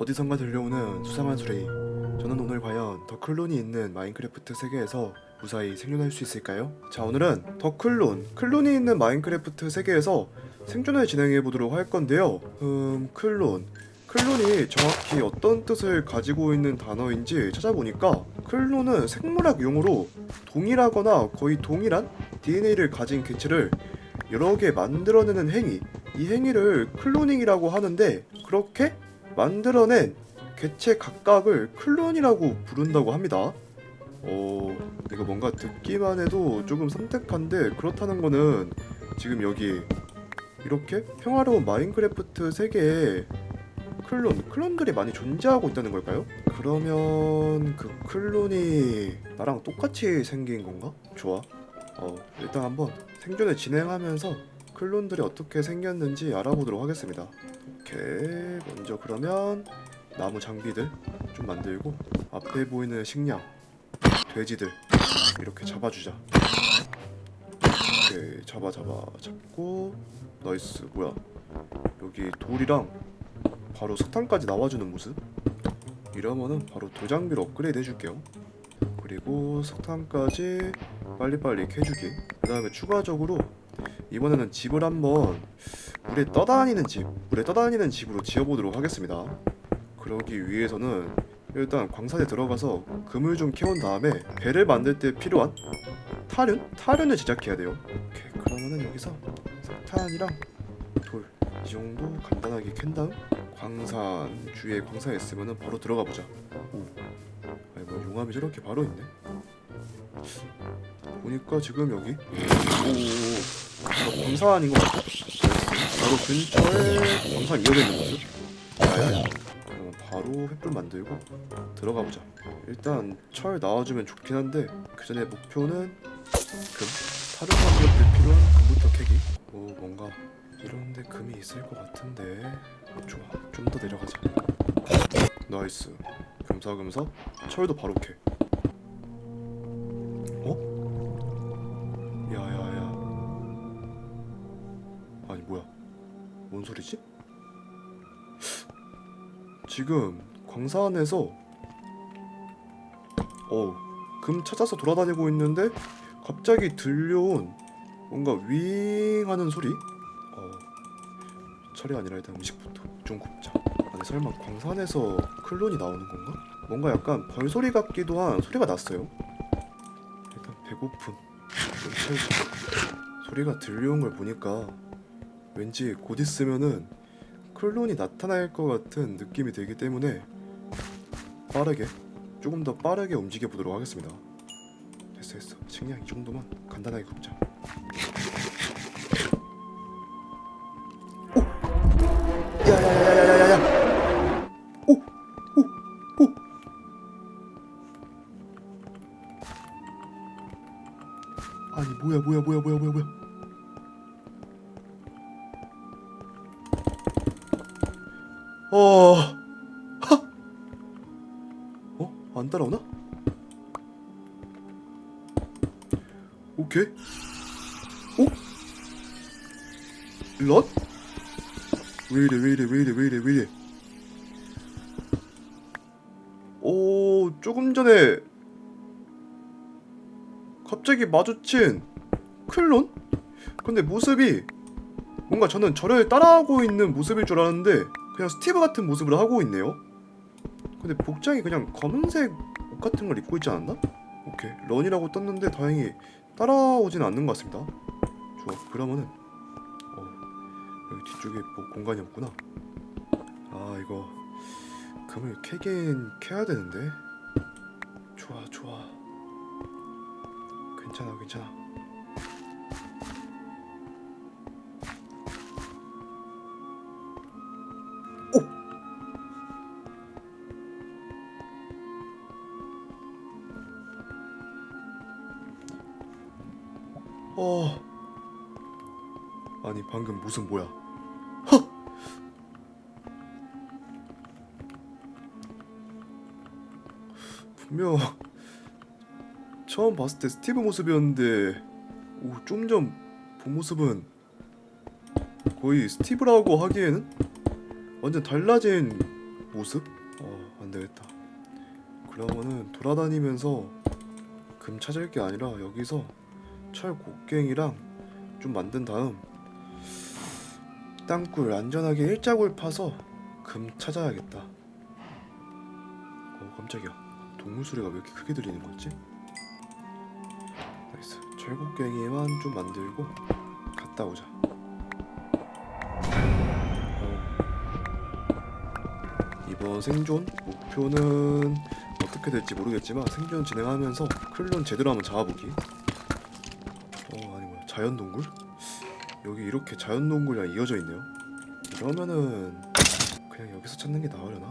어디선가 들려오는 수상한 소리. 저는 오늘 과연 더클론이 있는 마인크래프트 세계에서 무사히 생존할 수 있을까요? 자 오늘은 더클론, 클론이 있는 마인크래프트 세계에서 생존을 진행해 보도록 할 건데요. 음, 클론. 클론이 정확히 어떤 뜻을 가지고 있는 단어인지 찾아보니까 클론은 생물학 용어로 동일하거나 거의 동일한 DNA를 가진 개체를 여러 개 만들어내는 행위, 이 행위를 클로닝이라고 하는데 그렇게 만들어낸 개체 각각을 클론이라고 부른다고 합니다. 어, 이거 뭔가 듣기만 해도 조금 섬뜩한데 그렇다는 거는 지금 여기 이렇게 평화로운 마인크래프트 세계에 클론, 클론들이 많이 존재하고 있다는 걸까요? 그러면 그 클론이 나랑 똑같이 생긴 건가? 좋아. 어, 일단 한번 생존을 진행하면서 클론들이 어떻게 생겼는지 알아보도록 하겠습니다. 오케이, 먼저 그러면 나무 장비들 좀 만들고 앞에 보이는 식량, 돼지들 이렇게 잡아주자. 오케이, 잡아 잡아 잡고 나이스 뭐야? 여기 돌이랑 바로 석탄까지 나와주는 모습. 이러면은 바로 도장비로 업그레이드 해줄게요. 그리고 석탄까지 빨리빨리 캐주기. 그 다음에 추가적으로 이번에는 집을 한번 물에 떠다니는 집, 물에 떠다니는 집으로 지어보도록 하겠습니다. 그러기 위해서는 일단 광산에 들어가서 금을 좀 캐온 다음에 배를 만들 때 필요한 타륜? 타륜을 제작해야 돼요. 오케이, 그러면은 여기서 석탄이랑 돌 이 정도 간단하게 캔 다음 광산 주위에 광산 있으면은 바로 들어가 보자. 오, 아니 뭐 용암이 저렇게 바로 있네. 보니까 지금 여기 오, 바로 광산인 것 같아. 바로 근처에 광산 이어져 있는. 야야야. 그럼 바로 횃불 만들고 들어가 보자. 일단 철 나와주면 좋긴 한데 그 전에 목표는 금. 다른 때 필요한 금부터 캐기. 오 뭔가 이런데 금이 있을 것 같은데. 좋아. 좀 더 내려가자. 나이스. 금사금사. 철도 바로 캐. 뭔 소리지? 지금 광산에서 어, 금 찾아서 돌아다니고 있는데 갑자기 들려온 뭔가 윙 하는 소리? 어, 철이 아니라 일단 음식부터 좀 굽자. 아니 설마 광산에서 클론이 나오는 건가? 뭔가 약간 벌소리 같기도 한 소리가 났어요. 일단 배고픔. 소리가 들려온 걸 보니까 왠지 곧 있으면은 클론이 나타날 것 같은 느낌이 들기 때문에 빠르게 조금 더 빠르게 움직여 보도록 하겠습니다. 됐어 됐어 식량 이 정도만 간단하게 굽자. 오! 아니 뭐야 뭐야 뭐야 뭐야 마주친 클론? 근데 모습이 뭔가 저는 저를 따라하고 있는 모습일 줄 알았는데 그냥 스티브 같은 모습을 하고 있네요. 근데 복장이 그냥 검은색 옷 같은 걸 입고 있지 않았나? 오케이 런이라고 떴는데 다행히 따라오진 않는 것 같습니다. 좋아 그러면은 어, 여기 뒤쪽에 뭐 공간이 없구나. 아 이거 금을 캐긴 캐야 되는데. 좋아 좋아. 괜찮아 괜찮아. 어. 아니 방금 무슨 뭐야? 헉! 분명 봤을 때 스티브 모습이었는데 오, 좀전 본 모습은 거의 스티브라고 하기에는 완전 달라진 모습? 어 안되겠다 그러면은 돌아다니면서 금 찾을 게 아니라 여기서 철 곡괭이랑 좀 만든 다음 땅굴 안전하게 일자굴 파서 금 찾아야겠다 어 깜짝이야 동물 소리가 왜 이렇게 크게 들리는 거지? 철곡괭이만 좀 만들고 갔다 오자 어. 이번 생존 목표는 어떻게 될지 모르겠지만 생존 진행하면서 클론 제대로 한번 잡아보기 어 아니 뭐야 자연동굴? 여기 이렇게 자연동굴이랑 이어져 있네요 그러면은 그냥 여기서 찾는 게 나으려나?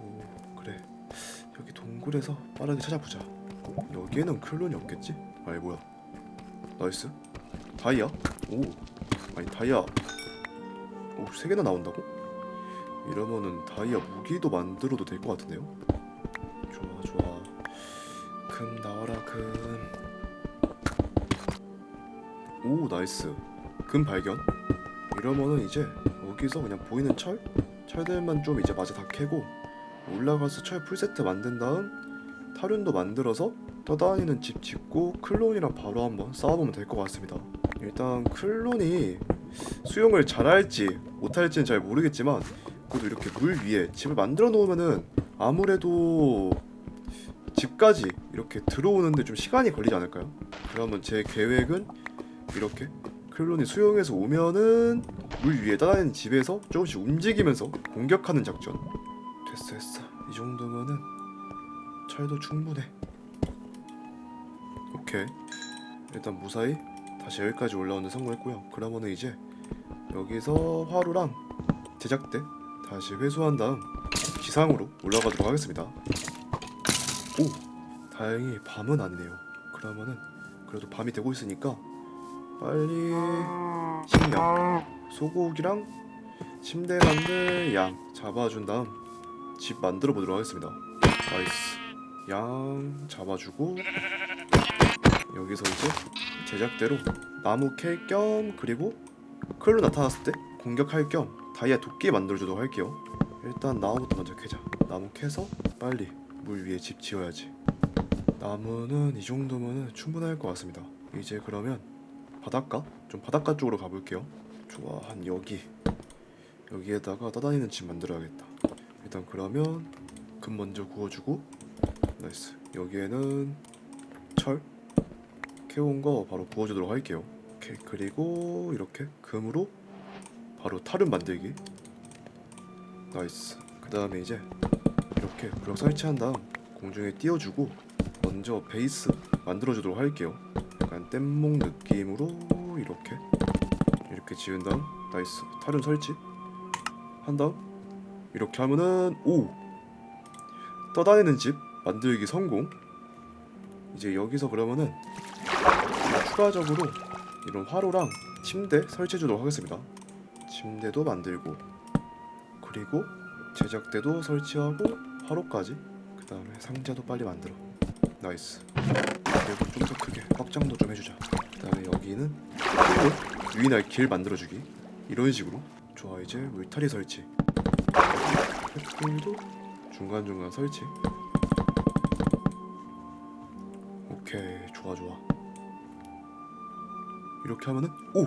오 그래 여기 동굴에서 빠르게 찾아보자 여기에는 클론이 없겠지? 아니 뭐야 나이스 다이아? 오 아니 다이아 오 세 개나 나온다고? 이러면은 다이아 무기도 만들어도 될 것 같은데요? 좋아 좋아 금 나와라 금오 나이스 금 발견 이러면은 이제 여기서 그냥 보이는 철? 철들만 좀 이제 마저 다 캐고 올라가서 철 풀세트 만든 다음 타륜도 만들어서 떠다니는 집 짓고 클론이랑 바로 한번 싸워보면 될 것 같습니다. 일단 클론이 수영을 잘할지 못할지는 잘 모르겠지만 그래도 이렇게 물 위에 집을 만들어 놓으면은 아무래도 집까지 이렇게 들어오는데 좀 시간이 걸리지 않을까요? 그러면 제 계획은 이렇게 클론이 수영해서 오면은 물 위에 떠다니는 집에서 조금씩 움직이면서 공격하는 작전. 됐어 됐어. 이 정도면은 철도 충분해 오케이. 일단 무사히 다시 여기까지 올라오는 데 성공했고요. 그러면은 이제 여기서 화로랑 제작대 다시 회수한 다음 기상으로 올라가도록 하겠습니다. 오 다행히 밤은 아니네요. 그러면은 그래도 밤이 되고 있으니까 빨리 식량 소고기랑 침대 만들 양 잡아준 다음 집 만들어 보도록 하겠습니다. 나이스. 양 잡아주고 여기서 이제 제작대로 나무 캘 겸 그리고 클로 나타났을 때 공격할 겸 다이아 도끼 만들어주도록 할게요. 일단 나무부터 먼저 캐자. 나무 캐서 빨리 물 위에 집 지어야지. 나무는 이 정도면 충분할 것 같습니다. 이제 그러면 바닷가? 좀 바닷가 쪽으로 가볼게요. 좋아 한 여기. 여기에다가 떠다니는 집 만들어야겠다. 일단 그러면 금 먼저 구워주고 나이스. 여기에는 철 캐온 거 바로 구워주도록 할게요. 오케이 그리고 이렇게 금으로 바로 탈은 만들기. 나이스. 그 다음에 이제 이렇게 블럭 설치한 다음 공중에 띄워주고 먼저 베이스 만들어주도록 할게요. 약간 뗏목 느낌으로 이렇게 이렇게 지은 다음 나이스. 탈은 설치. 한 다음 이렇게 하면은 오! 떠다니는 집 만들기 성공. 이제 여기서 그러면은 추가적으로 이런 화로랑 침대 설치해 주도록 하겠습니다. 침대도 만들고 그리고 제작대도 설치하고 화로까지 그 다음에 상자도 빨리 만들어. 나이스. 그리고 좀 더 크게 확장도 좀 해주자. 그 다음에 여기는 또 유인할 길 만들어주기. 이런 식으로 좋아 이제 울타리 설치. 햇불도 중간중간 설치. 오케이. 좋아 좋아 이렇게 하면은 오!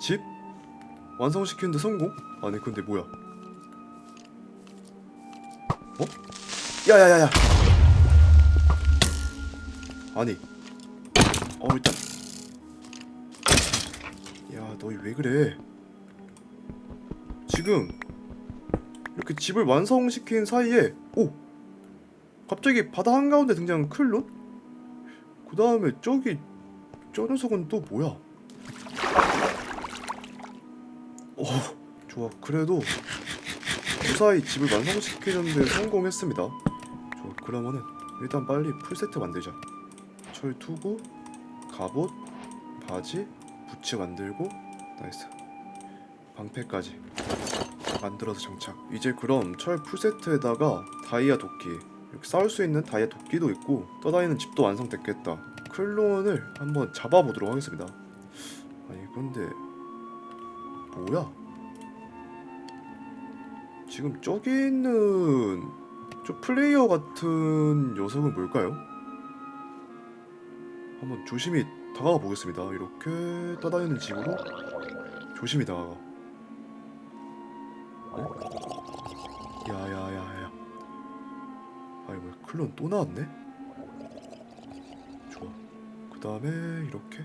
집 완성시키는데 성공? 아니 근데 뭐야 어? 야야야야 아니 어 일단 야 너희 왜 그래 지금 이렇게 집을 완성시킨 사이에 오 갑자기 바다 한가운데 등장한 클론? 그 다음에 저기 저 녀석은 또 뭐야? 어 좋아 그래도 무사히 집을 완성시키는데 성공했습니다. 좋아 그러면은 일단 빨리 풀세트 만들자. 철 투구, 갑옷, 바지, 부츠 만들고 나이스. 방패까지 만들어서 장착. 이제 그럼 철 풀세트에다가 다이아 도끼 이렇게 싸울 수 있는 다이아 도끼도 있고 떠다니는 집도 완성됐겠다. 클론을 한번 잡아보도록 하겠습니다. 아니 근데 뭐야? 지금 저기 있는 저 플레이어 같은 녀석은 뭘까요? 한번 조심히 다가가 보겠습니다. 이렇게 떠다니는 집으로 조심히 다가가. 아이 뭐야 클론 또 나왔네? 좋아. 그 다음에 이렇게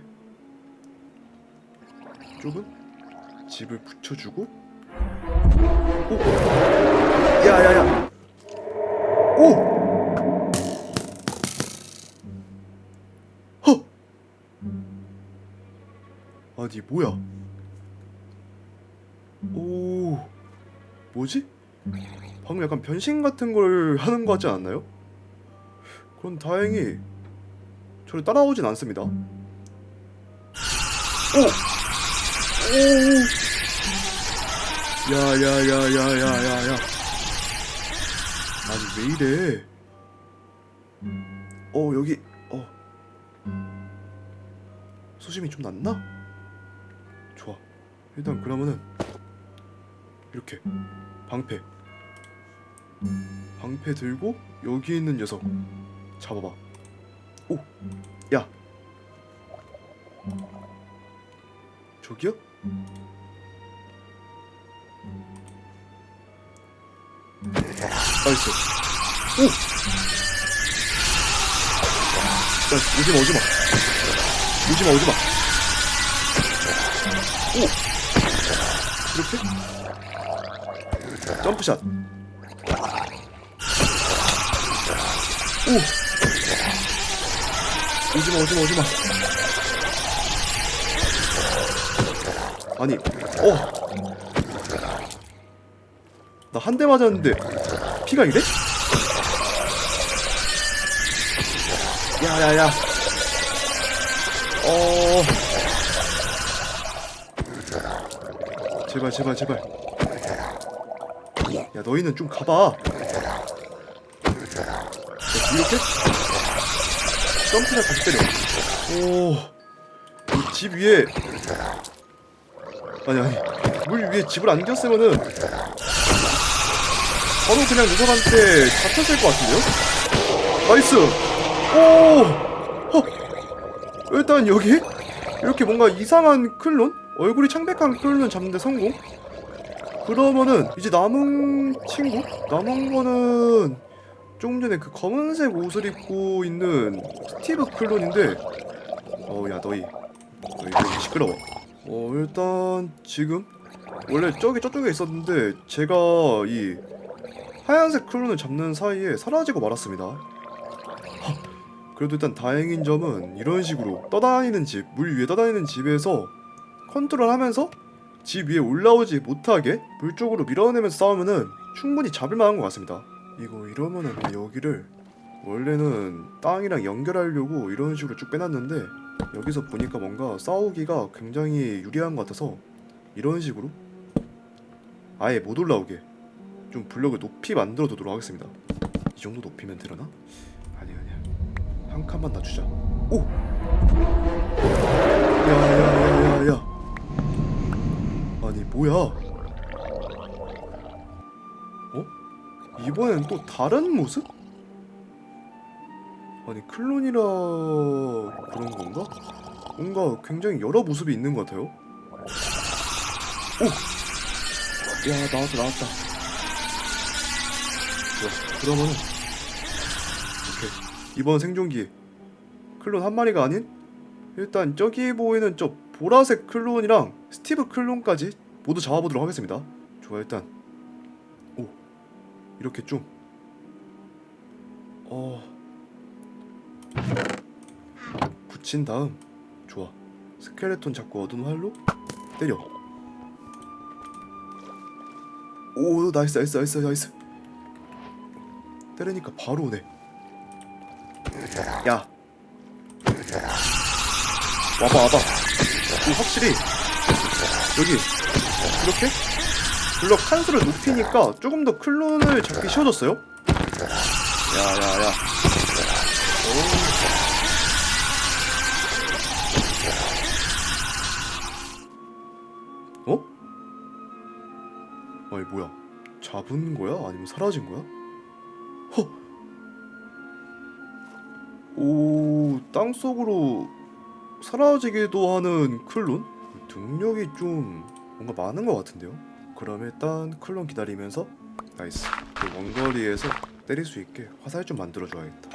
쪽은 집을 붙여주고 오! 야야야! 오! 허! 아니 뭐야? 오 뭐지? 방금 약간 변신 같은 걸 하는 거 같지 않았나요? 그럼 다행히 저를 따라오진 않습니다. 오! 오! 야야야야야야야 아니 왜 이래 어 여기 어 수심이 좀 낮나? 좋아 일단 그러면은 이렇게 방패 방패 들고 여기 있는 녀석 잡아봐 오! 야 저기요? 나이스. 오! 야, 오지마, 오지마. 오지마, 오지마. 오! 이렇게? 점프샷. 오! 오지마, 오지마, 오지마. 아니, 어! 나 한 대 맞았는데 피가 이래? 야야야 어 제발 제발 제발 야 너희는 좀 가봐 야, 이렇게 점프를 다시 때려 오 집 위에 아니 아니 물 위에 집을 안 겼으면은 바로 그냥 녀석한테 잡혔을 것 같은데요? 나이스! 오! 어. 일단 여기 이렇게 뭔가 이상한 클론? 얼굴이 창백한 클론을 잡는데 성공? 그러면은 이제 남은 친구? 남은 거는 조금 전에 그 검은색 옷을 입고 있는 스티브 클론인데 어야 너희 너희 되게 시끄러워 어 일단 지금 원래 저기 저쪽에 있었는데 제가 이 하얀색 클론을 잡는 사이에 사라지고 말았습니다. 하, 그래도 일단 다행인 점은 이런 식으로 떠다니는 집, 물 위에 떠다니는 집에서 컨트롤하면서 집 위에 올라오지 못하게 물 쪽으로 밀어내면서 싸우면은 충분히 잡을 만한 것 같습니다. 이거 이러면은 여기를 원래는 땅이랑 연결하려고 이런 식으로 쭉 빼놨는데 여기서 보니까 뭔가 싸우기가 굉장히 유리한 것 같아서 이런 식으로 아예 못 올라오게 좀 블럭을 높이 만들어 두도록 하겠습니다. 이 정도 높이면 되려나? 아니 아니야. 한 칸만 낮추자. 오! 야야야야야. 아니 뭐야? 이번엔 또 다른 모습? 아니 클론이라 그런 건가? 뭔가 굉장히 여러 모습이 있는 것 같아요. 오! 야 나왔다 나왔다. 좋아. 그러면은 오케이 이번 생존기 클론 한 마리가 아닌 일단 저기 보이는 저 보라색 클론이랑 스티브 클론까지 모두 잡아보도록 하겠습니다. 좋아 일단 오 이렇게 좀 어. 붙인 다음. 좋아. 스켈레톤 잡고 얻은 활로 때려. 오 나이스 나이스 나이스 나이스. 때리니까 바로 오네. 야. 와봐 와봐. 오, 확실히 여기 이렇게 블럭 칸수를 높이니까 조금 더 클론을 잡기 쉬워졌어요 야야야 어? 아니 뭐야 잡은 거야? 아니면 사라진 거야? 허! 오, 땅속으로 사라지기도 하는 클론? 능력이 좀 뭔가 많은 것 같은데요? 그럼 일단 클론 기다리면서 나이스. 그 원거리에서 때릴 수 있게 화살 좀 만들어줘야겠다.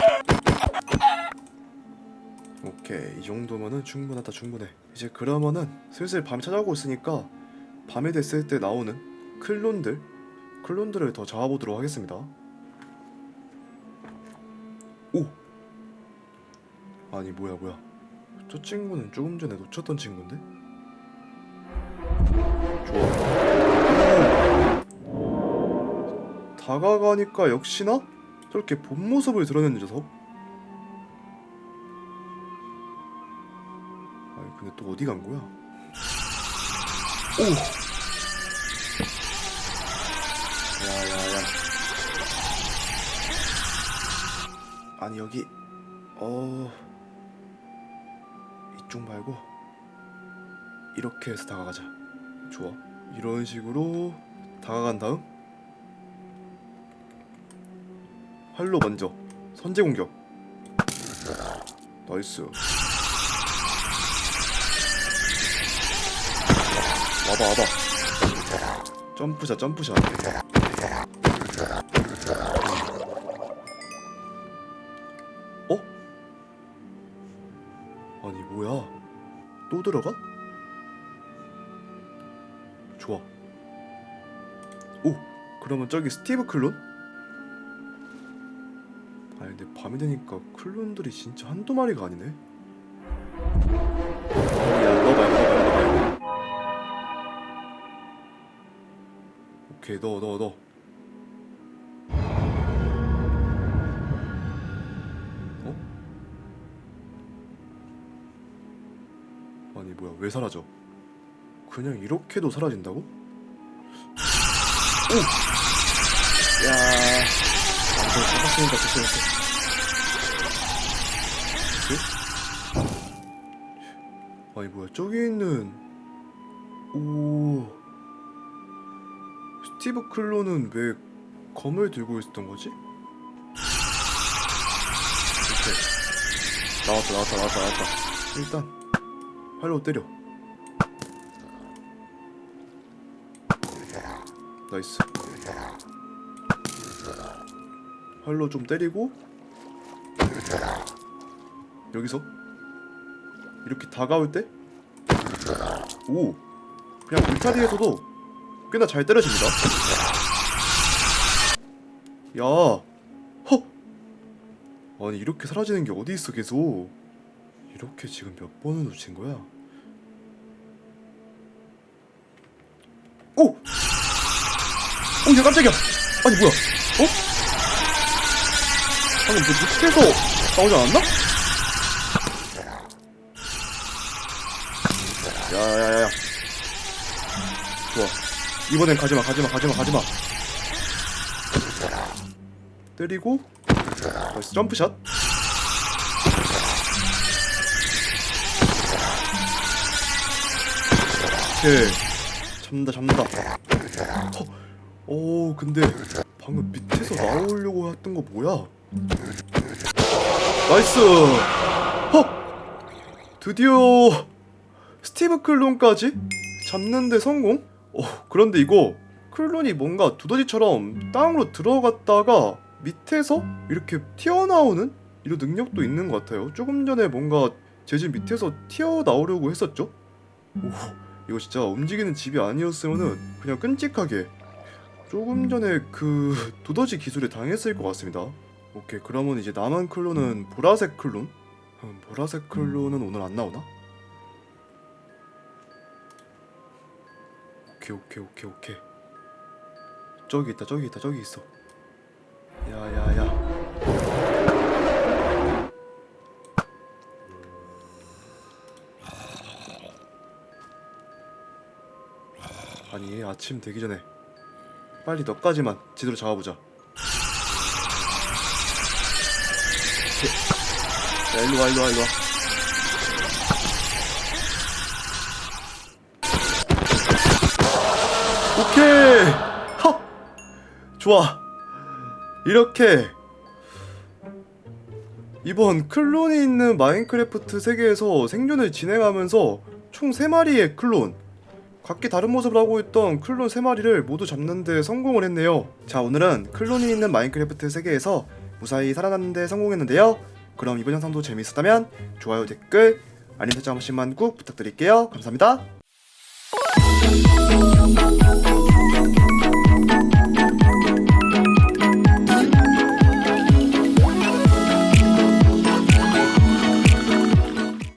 오케이. 이 정도면은 충분하다 충분해. 이제 그러면은 슬슬 밤이 찾아오고 있으니까 밤이 됐을 때 나오는 클론들 클론들을 더 잡아보도록 하겠습니다. 오! 아니 뭐야 뭐야. 저 친구는 조금 전에 놓쳤던 친구인데? 좋아 다가가니까 역시나 저렇게 본 모습을 드러내는 녀석? 아니 근데 또 어디 간 거야? 오! 야야야. 아니 여기 어 이쪽 말고 이렇게 해서 다가가자. 좋아. 이런 식으로 다가간 다음 활로 먼저 선제 공격. 나이스. 와봐 와봐. 점프샷 점프샷. 어? 아니 뭐야? 또 들어가? 좋아. 오 그러면 저기 스티브 클론? 아니 근데 밤이 되니까 클론들이 진짜 한두 마리가 아니네 말고 너 말고 너 말고 오케이 너 너 너 어? 아니 뭐야 왜 사라져 그냥 이렇게도 사라진다고? 오! 야 완전 잡았으니까 됐어 됐어 아니 뭐야? 저기 있는 오. 스티브 클로는 왜 검을 들고 있었던 거지? 오케이. 나왔다 나왔다 나왔다 나왔다. 일단 활로 때려. 나이스 활로 좀 때리고 여기서 이렇게 다가올 때 오! 그냥 울타리에서도 꽤나 잘 때려집니다 야! 허! 아니 이렇게 사라지는 게 어디 있어 계속 이렇게 지금 몇 번을 놓친 거야 오! 오, 야 깜짝이야! 아니 뭐야? 어? 방금 뭐 밑에서 나오지 않았나? 야야야야. 좋아. 이번엔 가지마 가지마 가지마 가지마. 때리고 나이스 점프샷. 오케이. 잡는다 잡는다. 허. 오 근데 방금 밑에서 나오려고 했던 거 뭐야 나이스 허 드디어 스티브 클론까지 잡는데 성공? 어, 그런데 이거 클론이 뭔가 두더지처럼 땅으로 들어갔다가 밑에서 이렇게 튀어나오는 이런 능력도 있는 것 같아요. 조금 전에 뭔가 제집 밑에서 튀어나오려고 했었죠? 오, 이거 진짜 움직이는 집이 아니었으면은 그냥 끔찍하게 조금 전에 그 두더지 기술에 당했을 것 같습니다. 오케이, 그러면 이제 남은 클론은 보라색 클론? 음, 보라색 클론은 오늘 안 나오나? 오케이 오케이 오케이 오케이. 저기 있다 저기 있다 저기 있어. 야야야. 아니 아침 되기 전에 빨리 너까지만 제대로 잡아보자 오케이. 야 일로와 일로와 일로와 오케이 하 좋아. 이렇게 이번 클론이 있는 마인크래프트 세계에서 생존을 진행하면서 총 3마리의 클론 각기 다른 모습을 하고 있던 클론 3마리를 모두 잡는 데 성공을 했네요. 자, 오늘은 클론이 있는 마인크래프트 세계에서 무사히 살아남는 데 성공했는데요. 그럼 이번 영상도 재밌었다면 좋아요, 댓글, 알림 설정 한 번씩만 꾹 부탁드릴게요. 감사합니다.